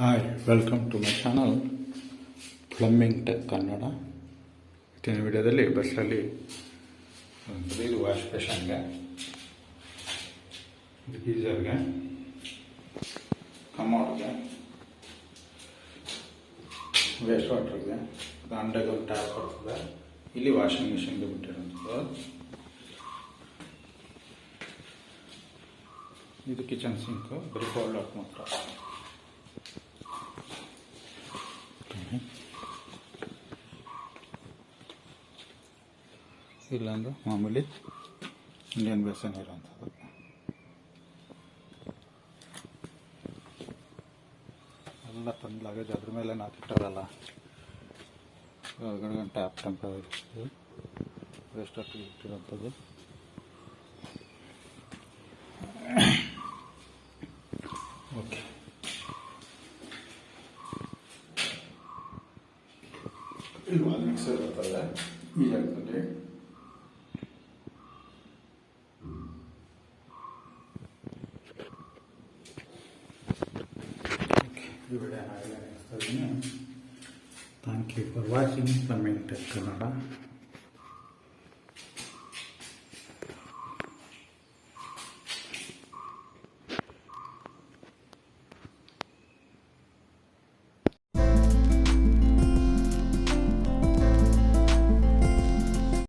Hi welcome to my channel plumbing tech Kannada ಇವತ್ತಿನ ವಿಡಿಯೋದಲ್ಲಿ ಬಸ್ಸಲ್ಲಿ ಇದು ವಾಶ್ ಬೇಷನ್ಗೆ ಗೀಸರ್ಗೆ ಕಮೋಡ್ಗೆ ವೇಸ್ಟ್ ವಾಟರ್ಗೆ ಅಂಡಗೆ ಟ್ಯಾಪ್ ಬರ್ತದೆ ಇಲ್ಲಿ ವಾಷಿಂಗ್ ಮಿಷಿನ್ಗೆ ಬಿಟ್ಟಿರೋಂಥದ್ದು ಇದು ಕಿಚನ್ ಸಿಂಕು ಬರೀ ಫೋಲ್ಡ್ ಔಟ್ ಮಾತ್ರ. ಇಲ್ಲಂದ್ರೆ ಮಾಮೂಲಿ ಇಂಡಿಯನ್ ಬೇಸನ್ ಇರುವಂಥದ್ದು ಎಲ್ಲ ತಂದು ಲಗೇಜ್ ಅದ್ರ ಮೇಲೆ ಹಾಕಿಟ್ಟಾರಲ್ಲ ಒಳಗಡೆ ಟ್ಯಾಪ್ ಟಂಕ ವೇಸ್ಟ್ ಹಾಕಿ ಇಟ್ಟಿರೋಂಥದ್ದು. ಓಕೆ ಒಂದು ಮಿಕ್ಸರ್ ಬರ್ತದೆ ಈ thank you for watching comment Kannada